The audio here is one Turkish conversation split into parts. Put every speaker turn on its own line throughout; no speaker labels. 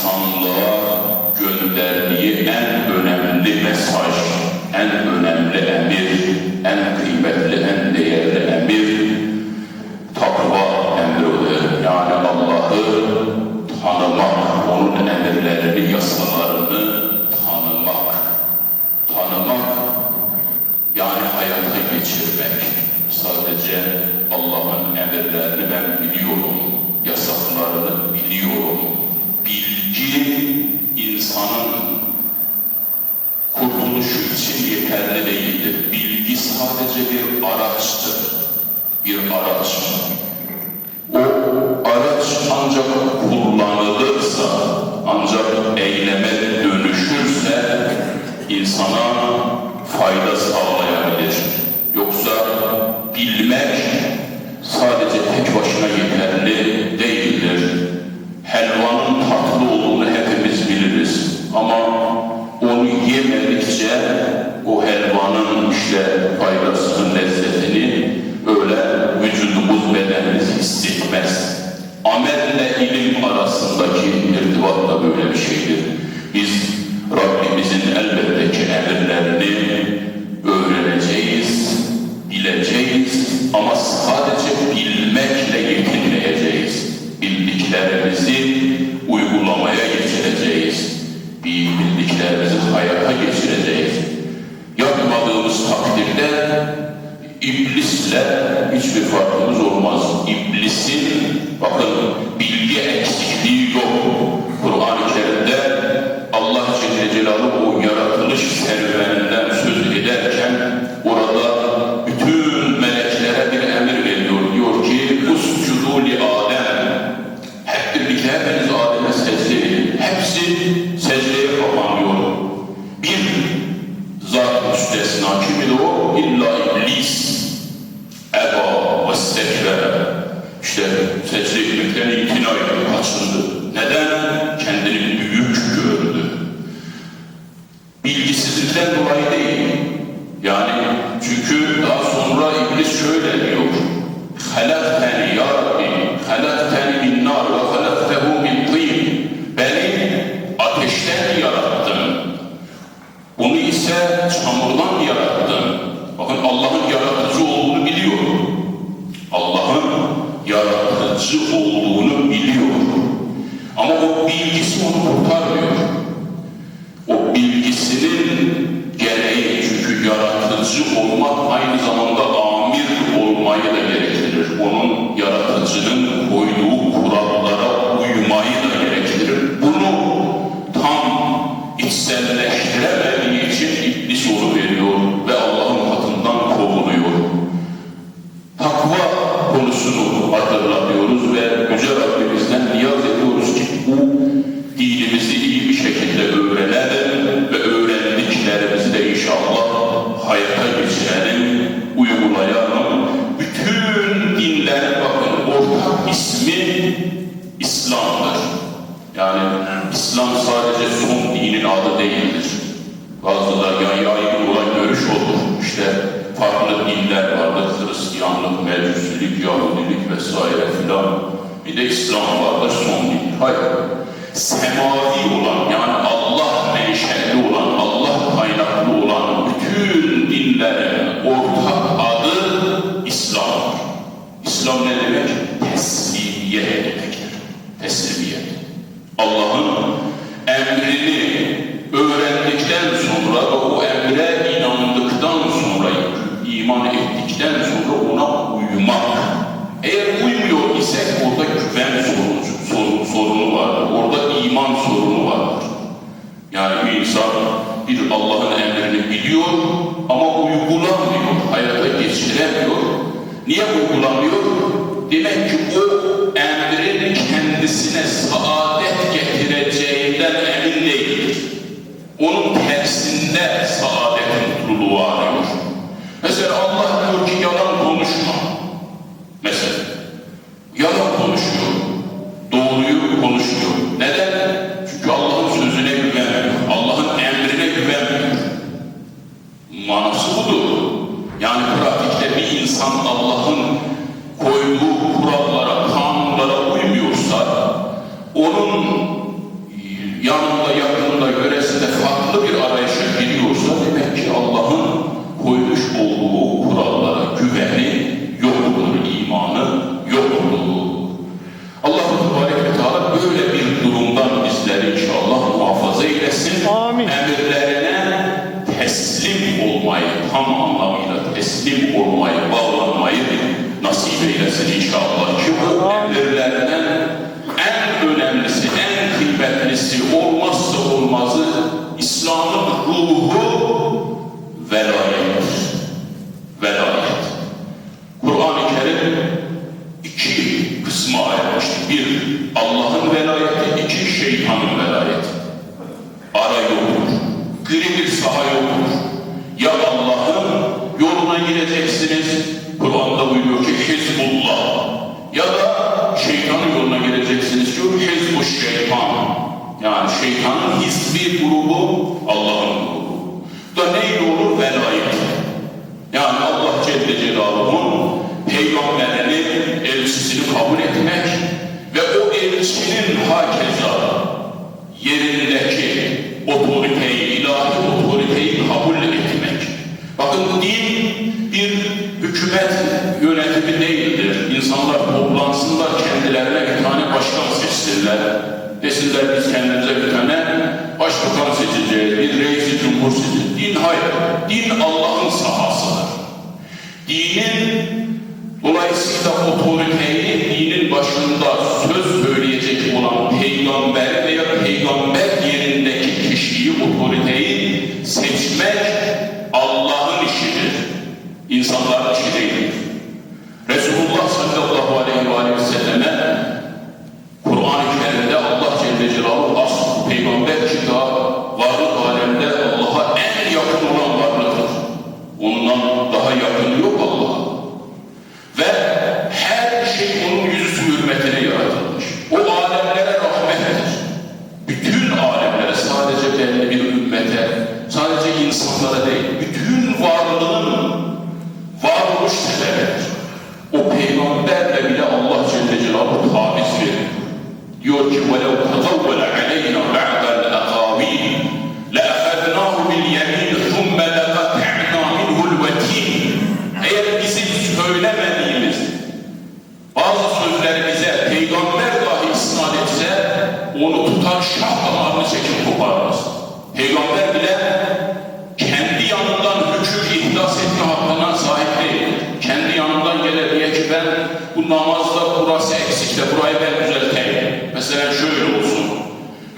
insanlığa gönderdiği en önemli mesaj, en önemli emir, en kıymetli, en değerli emir takva emridir. Yani Allah'ı tanımak, onun emirlerini, yasalarını tanımak. Tanımak yani hayata geçirmek. Sadece Allah'ın emirlerini ben biliyorum, yasaklarını biliyorum din insanın kurtuluşu için yeterli değildir. Bilgi sadece bir araçtır. Bir araç. O araç ancak kullanılırsa, ancak eyleme dönüşürse insana fayda sağlayabilir. Yoksa bilmek sadece tek başına bize faydası hiçbir farkımız olmaz. İblisin bakın mezzeklere, işte secde hükmetlerine itina edip açıldı. Neden? Kendini büyük gördü. Bilgisizlikten dolayı değil. Yani çünkü daha sonra iblis şöyle diyor. Halakteni ya Rabbi, halakteni min nar ve halakteni Katolikçilik, Yahudilik vesaire filan bir de İslam var da Sunni. Hayır. Semavi olan yani
Amin.
Emirlerine teslim olmayı, tam anlamıyla teslim olmayı, bağlanmayı nasip eylesin inşallah. Ki bu emirlerden en önemlisi, en kıymetlisi olmazsa olmazı İslam'ın ruhu velayet şeytanın hissi grubu Allah'ın grubu. Da neyle olur? Velayet. Yani Allah Celle Celaluhu'nun peygamberini, elçisini kabul etmek ve o elçinin hakeza sizler biz kendimize bir tane başbakan seçeceğiz, bir reisi cumhur seçeceğiz. Din hayır, din Allah'ın sahasıdır. Dinin dolayısıyla otoriteyi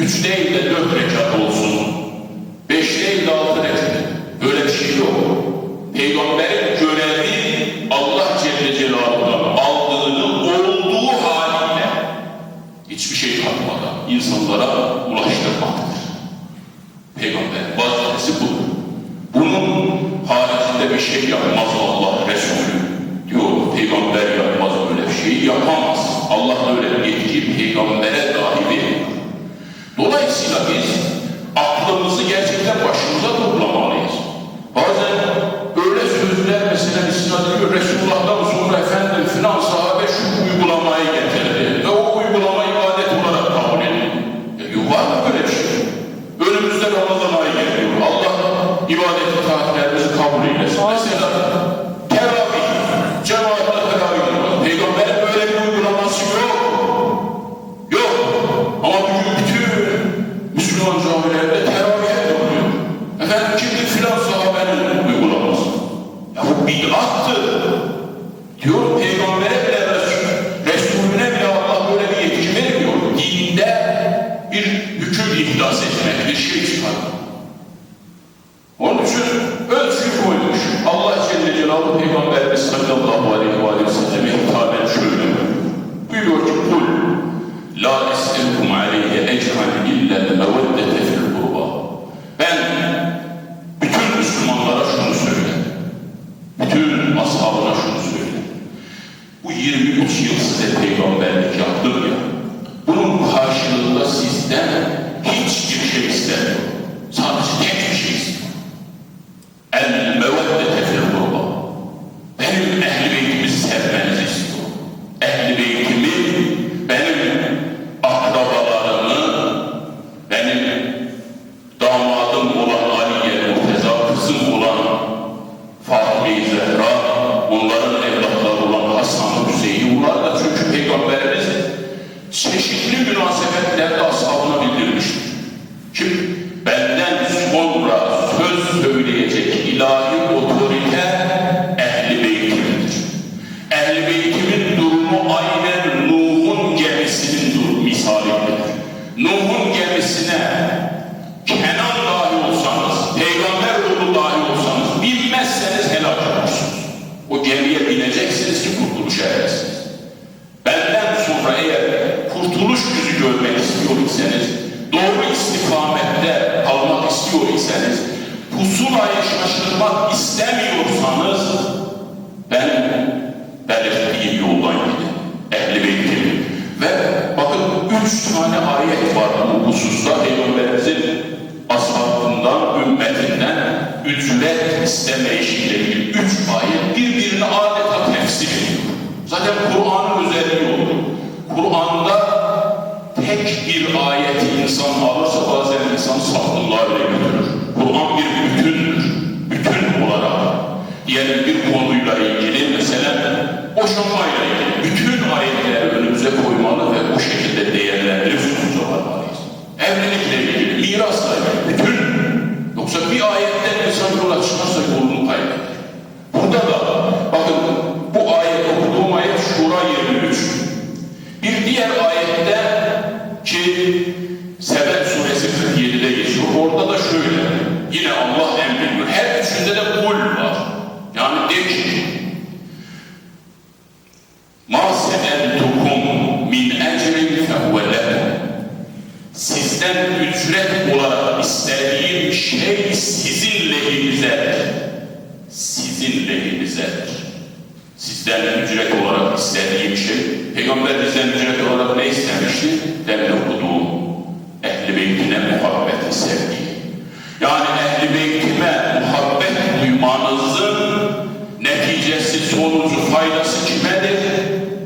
üç değil de dört rekat olsun. Mensch da. 23 yıl size peygamberlik yaptım ya, bunun karşılığında sizden hiçbir şey istemiyorum. Ücret istemeyişiyle ilgili üç ayet birbirini adeta tefsir ediyor. Zaten Kur'an'ın özelliği olur. Kur'an'da tek bir ayeti insan alırsa bazen insan sapkınlığa bile götürür. Kur'an bir bütündür. Bütün olarak. Diyelim bir konuyla ilgili mesela boşanmayla ilgili bütün ayetleri önümüze koymalı ve bu şekilde Sizden ücret olarak istediğim şey, Peygamber bizden ücret olarak ne istemişti? Demin okuduğum ehli beytine muhabbeti sevgi. Yani ehli beytime muhabbet duymanızın neticesi, sonucu, faydası kimedir?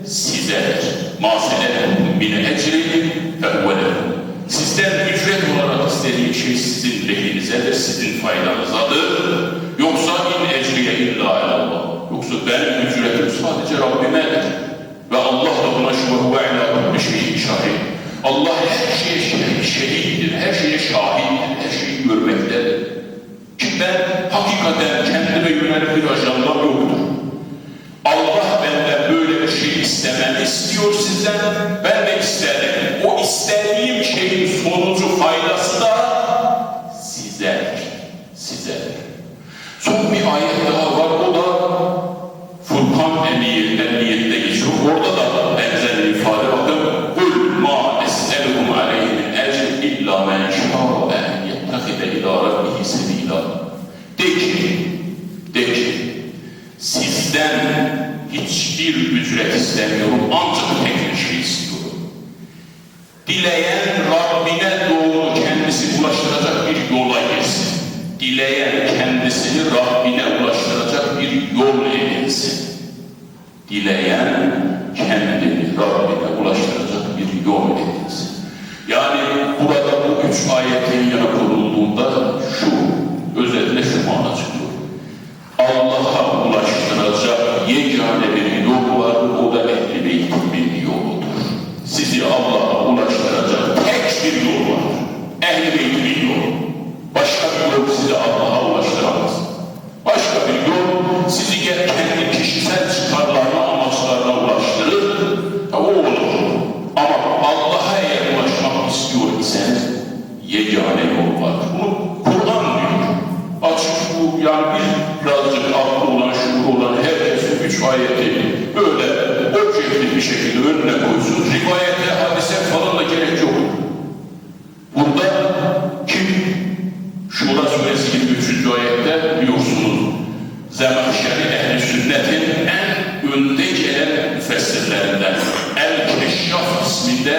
Sizedir. Mâsenetum bin ecri fehvelekum. Sizden ücret olarak istediğim şey sizin lehinizedir, sizin faydanızadır. Yoksa ücretim sadece Rabbimedir. Ve Allah da buna şu ve ila bir şeyin şahit. Sizden hiçbir ücret istemiyorum, ancak tek bir şey istiyorum. Dileyen Rabbine doğru kendisi ulaştıracak bir yola girsin. Dileyen kendisini Rabbine ulaştıracak bir yol edinsin. Dileyen kendini Rabbine ulaştıracak bir yol edinsin. Yani burada bu üç ayetin yana konulduğunda şu, özetle şu mana yegane bir yol var, o da ehli beytimin yoludur. Sizi Allah'a Ehli sünnetin en önde gelen müfessirlerinden El-Keşşaf isminde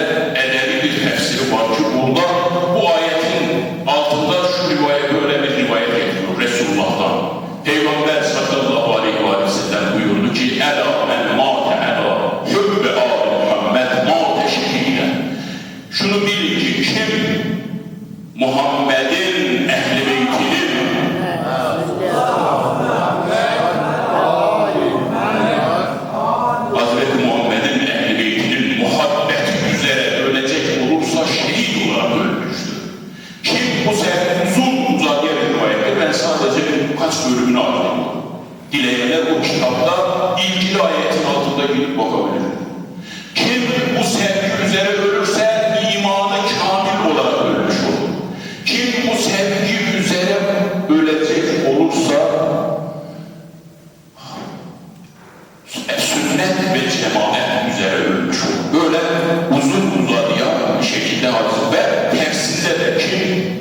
kim? Kim bu sevgi üzere ölürse imanı kamil olarak ölmüş olur. Kim bu sevgi üzere ölecek olursa e, sünnet ve cemaat üzere ölmüş olur. Böyle uzun uzadıya bir şekilde arz ve tefsirde de kim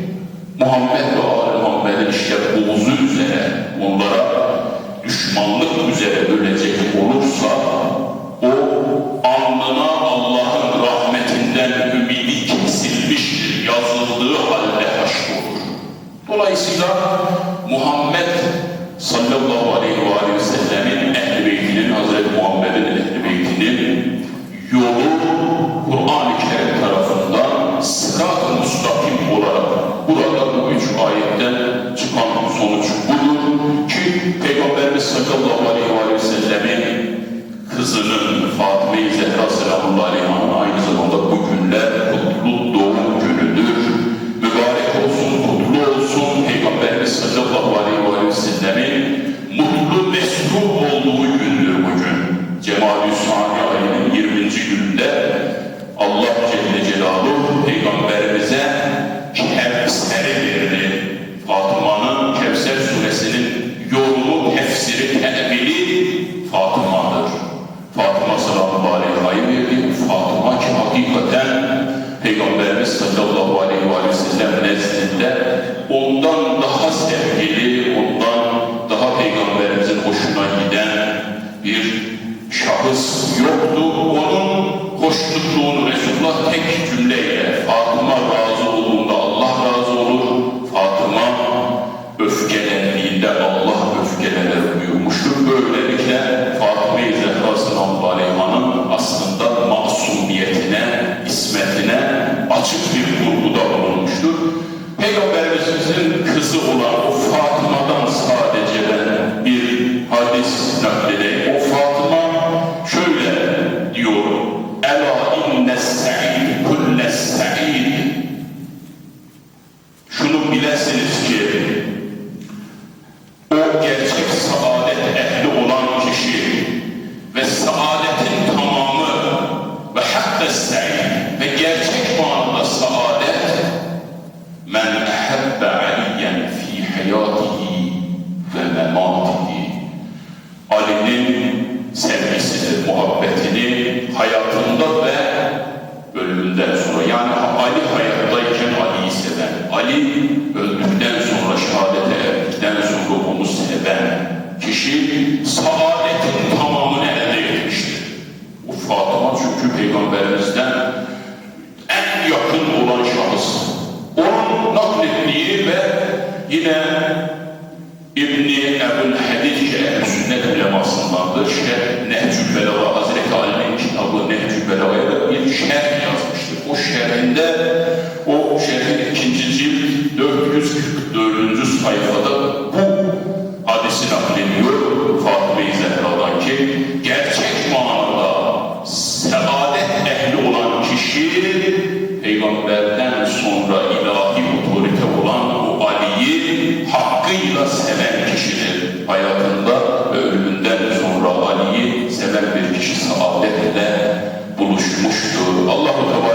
Muhammed ve Ali Muhammed'in işte boğuzu üzere onlara düşmanlık üzere ölecek olursa o alnına Allah'ın rahmetinden ümidi kesilmiştir, yazıldığı halde haşr olur. Dolayısıyla Muhammed sallallahu aleyhi ve, aleyhi ve sellemin ehl-i beytinin Hazreti Muhammed'in peygamberden sonra ilahi otorite olan bu Ali'yi hakkıyla seven kişidir. Hayatında ve ölümünden sonra Ali'yi seven bir kişi saadette buluşmuştur. Allah-u